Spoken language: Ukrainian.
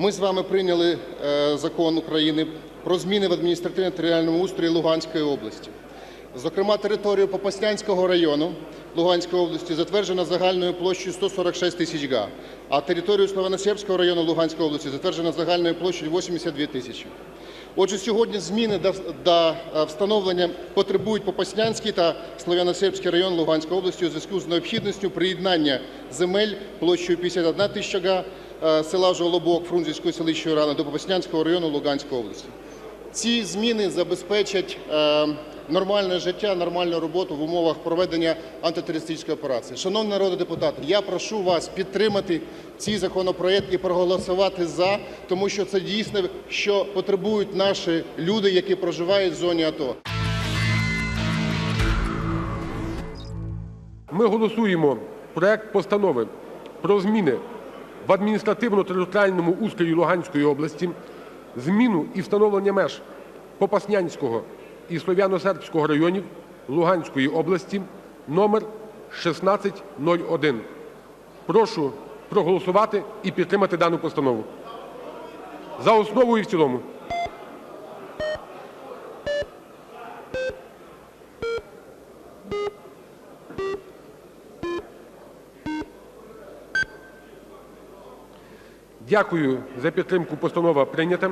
Ми з вами прийняли е, закон України про зміни в адміністративно-територіальному устрої Луганської області. Зокрема, територію Попаснянського району Луганської області затверджено загальною площею 146 тисяч га, а територію Слов'яносєбського району Луганської області затверджено загальною площею 82 тисячі. Отже, сьогодні зміни до, е, встановлення потребують Попаснянський та Слов'яно-Сербський район Луганської області у зв'язку з необхідністю приєднання земель площею 51 тисяча га села Жолобок Фрунзенської селищної ради до Попаснянського району Луганської області. Ці зміни забезпечать е, нормальне життя, нормальну роботу в умовах проведення антитерористичної операції. Шановні народні депутати, я прошу вас підтримати цей законопроект і проголосувати за, тому що це дійсно, що потребують наші люди, які проживають в зоні АТО. Ми голосуємо проект Постанови про зміни в адміністративно-територіальному устрої Луганської області, зміну і встановлення меж Попаснянського і Слов'яно-Сербського районів Луганської області номер 1601. Прошу проголосувати і підтримати дану постанову. За основу і в цілому. Дякую за підтримку. Постанова прийнята.